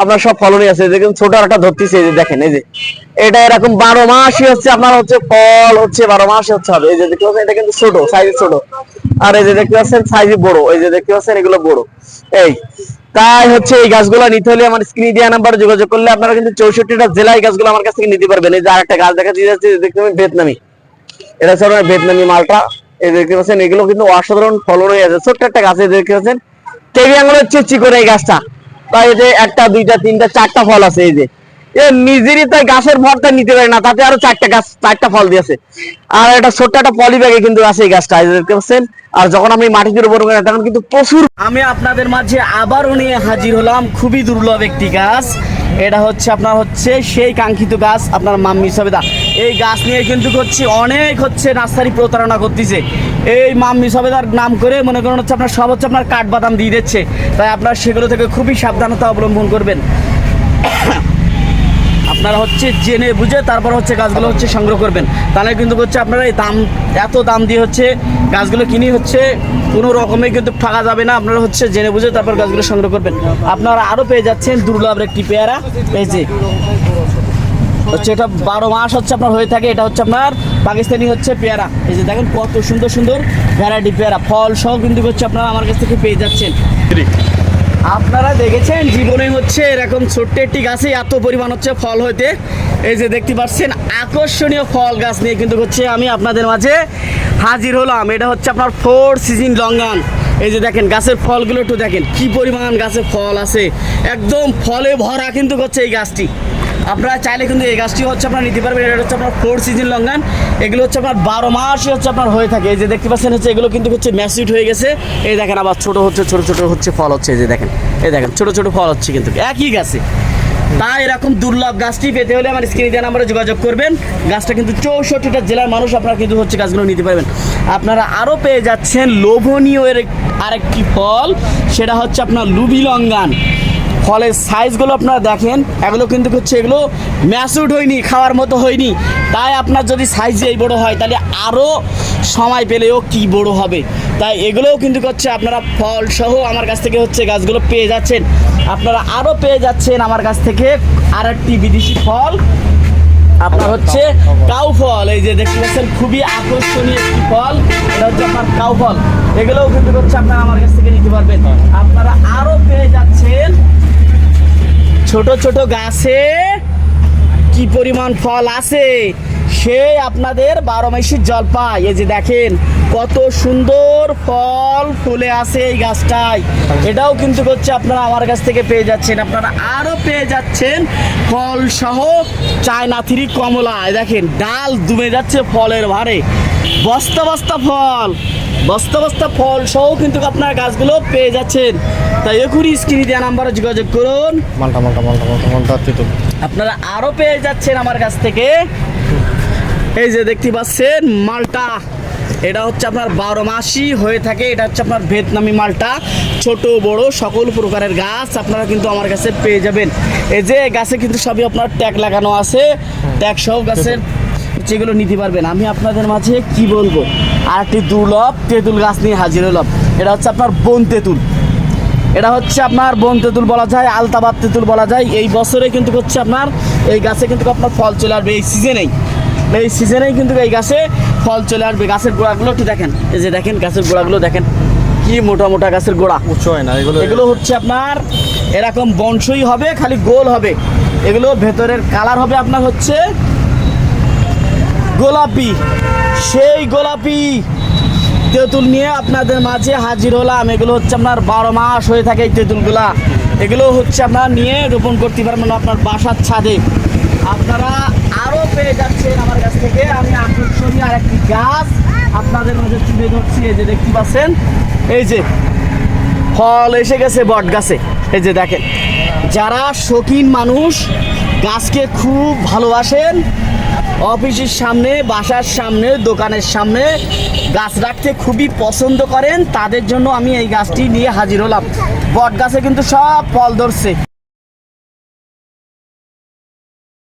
আপনার সব ফলনই আছে দেখুন, ছোট একটা ধরতেছে, এই যে দেখেন, এই যে। এটা এরকম বারো মাসই হচ্ছে, আপনার হচ্ছে ফল হচ্ছে, বারো মাসে হচ্ছে হবে। এই যে দেখতে পাচ্ছেন, এটা কিন্তু ছোট সাইজ ছোট। আর এই যে দেখতে পাচ্ছেন সাইজ বড়, এই যে দেখতে পাচ্ছেন, এগুলো বড়। এই, তাই হচ্ছে এই গাছগুলো নিতে হলে আমার স্ক্রিন দেওয়া নাম্বারে যোগাযোগ করলে আপনারা কিন্তু চৌষট্টিটা জেলায় গাছগুলো আমার কাছ থেকে নিতে পারবেন। এই যে আরেকটা গাছ দেখা যাচ্ছে দেখতে পাবেন ভিয়েতনামি। এটা হচ্ছে আপনার ভিয়েতনামি মালটা। এই দেখতে পাচ্ছেন, এগুলো কিন্তু অসাধারণ ফলন হয়ে আছে। ছোট্ট একটা গাছ, এই দেখতে পাচ্ছেন টেবি আঙুল হচ্ছে চিকন এই গাছটা। তাই যে একটা, দুইটা, তিনটা, চারটা ফল আছে, এই যে। নিজেরই তাই গাছের ভরটা নিতে পারে না, তাতে আরও চারটা গাছ, চারটা ফল দিয়েছে আর একটা ছোট্ট একটা পলি ব্যাগে কিন্তু আছে এই গাছটা দেখতে পাচ্ছেন? আর যখন আমি মাটিতে রোপণ করি, তখন কিন্তু প্রচুর আমি আপনাদের মাঝে আবারও নিয়ে হাজির হলাম খুবই দুর্লভ একটি গাছ। এটা হচ্ছে আপনার হচ্ছে সেই কাঙ্ক্ষিত গাছ আপনার মাম্মি সবেদা। এই গাছ নিয়ে কিন্তু হচ্ছে অনেক হচ্ছে নার্সারি প্রতারণা করতেছে। এই মাম্মি সবেদার নাম করে মনে করেন হচ্ছে আপনার সব হচ্ছে আপনার কাঠবাদাম দিয়ে দিচ্ছে। তাই আপনার সেগুলো থেকে খুবই সাবধানতা অবলম্বন করবেন। আপনারা হচ্ছে জেনে বুঝে তারপর হচ্ছে গাছগুলো হচ্ছে সংগ্রহ করবেন। তাহলে কিন্তু হচ্ছে আপনারা এই দাম, এত দাম দিয়ে হচ্ছে গাছগুলো কিনে হচ্ছে কোনো রকমে কিন্তু ঠকা যাবে না। আপনারা হচ্ছে জেনে বুঝে তারপর গাছগুলো সংগ্রহ করবেন। আপনারা আরও পেয়ে যাচ্ছেন দুর্লভ একটি পেয়ারা। যে হচ্ছে এটা বারো মাস হচ্ছে আপনার হয়ে থাকে। এটা হচ্ছে আপনার পাকিস্তানি হচ্ছে পেয়ারা। এই যে দেখেন কত সুন্দর সুন্দর ভ্যারাইটি পেয়ারা। ফল সহ কিন্তু হচ্ছে আপনারা আমার কাছ থেকে পেয়ে যাচ্ছেন। আপনারা দেখেছেন হচ্ছে এরকম ছোট্ট একটি গাছে এত পরিমাণ হচ্ছে ফল হইতে। এই যে দেখতে পাচ্ছেন, আকর্ষণীয় ফল গাছ নিয়ে কিন্তু হচ্ছে আমি আপনাদের মাঝে হাজির হলাম। এটা হচ্ছে আপনার ফোর সিজন লঙ্গান এই যে দেখেন, গাছের ফলগুলো একটু দেখেন, কি পরিমাণ গাছে ফল আছে। একদম ফলে ভরা কিন্তু হচ্ছে এই গাছটি। আপনারা চাইলে কিন্তু এই গাছটি হচ্ছে আপনারা নিতে পারবেন। এটা হচ্ছে আপনার ফোর সিজন লঙ্গান এগুলো হচ্ছে আপনার বারো মাসই হচ্ছে আপনার হয়ে থাকে। এই যে দেখতে পাচ্ছেন হচ্ছে, এগুলো কিন্তু হচ্ছে ম্যাসিড হয়ে গেছে। এই দেখেন আবার ছোট হচ্ছে, ছোট ছোট হচ্ছে ফল হচ্ছে। এই যে দেখেন, এই দেখেন, ছোট ছোট ফল হচ্ছে কিন্তু। একই গাছে। তা এরকম দুর্লভ গাছটি পেতে হলে আমার স্ক্রিনে দেওয়া নাম্বারে যোগাযোগ করবেন। গাছটা কিন্তু চৌষট্টিটা জেলার মানুষ আপনারা কিন্তু হচ্ছে গাছগুলো নিতে পারবেন। আপনারা আরও পেয়ে যাচ্ছেন লোভনীয় এর আরেকটি ফল। সেটা হচ্ছে আপনার লুবি লঙ্গান ফলের সাইজগুলো আপনারা দেখেন, এগুলো কিন্তু হচ্ছে এগুলো ম্যাচুড হয়নি, খাওয়ার মতো হয়নি। তাই আপনার যদি সাইজ এই বড় হয়, তাহলে আরও সময় পেলেও কি বড় হবে? তাই এগুলোও কিন্তু হচ্ছে আপনারা ফল সহ আমার কাছ থেকে হচ্ছে গাছগুলো পেয়ে যাচ্ছেন। আপনারা আরও পেয়ে যাচ্ছেন আমার কাছ থেকে আর একটি বিদেশি ফল। আপনার হচ্ছে কাউ ফল, এই যে দেখতে পাচ্ছেন, খুবই আকর্ষণীয় একটি ফল। এটা হচ্ছে আপনার কাউ ফল। এগুলোও কিন্তু হচ্ছে আপনারা আমার কাছ থেকে নিতে পারবেন। আপনারা আরও পেয়ে যাচ্ছেন ছোট ছোট গাছে কি পরিমাণ ফল আছে? সে আপনাদের বারো মাসির জলপাই। এই যে দেখেন, কত সুন্দর ফল ফুলে আছে এই গাছটায়। এটাও কিন্তু হচ্ছে আপনারা আমার কাছ থেকে পেয়ে যাচ্ছেন। আপনারা আরও পেয়ে যাচ্ছেন ফল সহ চায়না থ্রি কমলা দেখেন, ডাল দুমে যাচ্ছে ফলের ভারে বস্তা বস্তা ফল। বস্তা বস্তা ফল সহ কিন্তু আপনার গাছগুলো পেয়ে যাচ্ছেন। তাই এখনই স্ক্রিনে দেওয়া নাম্বারে যোগাযোগ করুন। মালটা মালটা মালটা মালটা মালটা আপনারা আরও পেয়ে যাচ্ছেন আমার কাছ থেকে। এই যে দেখতে পাচ্ছেন মালটা। এটা হচ্ছে আপনার বারো মাসই হয়ে থাকে। এটা হচ্ছে আপনার ভিয়েতনামি মালটা। ছোট বড় সকল প্রকারের গাছ আপনারা কিন্তু আমার কাছে পেয়ে যাবেন। এই যে গাছে কিন্তু সবই আপনার ট্যাগ লাগানো আছে। ট্যাগ সহ গাছের যেগুলো নিতে পারবেন। আমি আপনাদের মাঝে কি বলব? আর একটি দুর্লভ তেঁতুল গাছ নিয়ে হাজির হলাম এটা হচ্ছে আপনার বন তেঁতুল। এটা হচ্ছে আপনার বন তেঁতুল বলা যায় আলতাবাদ তেঁতুল বলা যায়। এই বছরে কিন্তু হচ্ছে আপনার এই গাছে কিন্তু আপনার ফল চলে আসবে। এই সিজনেই এই সিজনেই কিন্তু এই গাছে ফল চলে আসবে। গাছের গোড়াগুলো একটু দেখেন। এই যে দেখেন গাছের গোড়াগুলো দেখেন। কি মোটা মোটা গাছের গোড়া। উঁচু হয় না এগুলো এগুলো হচ্ছে আপনার এরকম বংশই হবে খালি গোল হবে। এগুলো ভেতরের কালার হবে আপনার হচ্ছে গোলাপি। সেই গোলাপি তেঁতুল নিয়ে আপনাদের মাঝে হাজির হলাম। এগুলো হচ্ছে আপনার বারো মাস হয়ে থাকে এই তেঁতুলগুলা। এগুলো হচ্ছে আপনার নিয়ে রোপণ করতে পারবেন আপনার বাসার ছাদে। আপনারা আরও পেয়ে যাচ্ছেন আমার কাছ থেকে। আমি আকর্ষণীয় আর একটি গাছ আপনাদের মাঝে তুলে ধরছি। এই যে দেখতে পাচ্ছেন? এই যে ফল এসে গেছে বট গাছে। এই যে দেখেন, যারা শৌখিন মানুষ, গাছকে খুব ভালোবাসেন অফিসের সামনে, বাসার সামনে, দোকানের সামনে গাছ রাখতে খুবই পছন্দ করেন। তাদের জন্য আমি এই গাছটি নিয়ে হাজির হলাম। বট গাছে কিন্তু সব ফল ধরছে।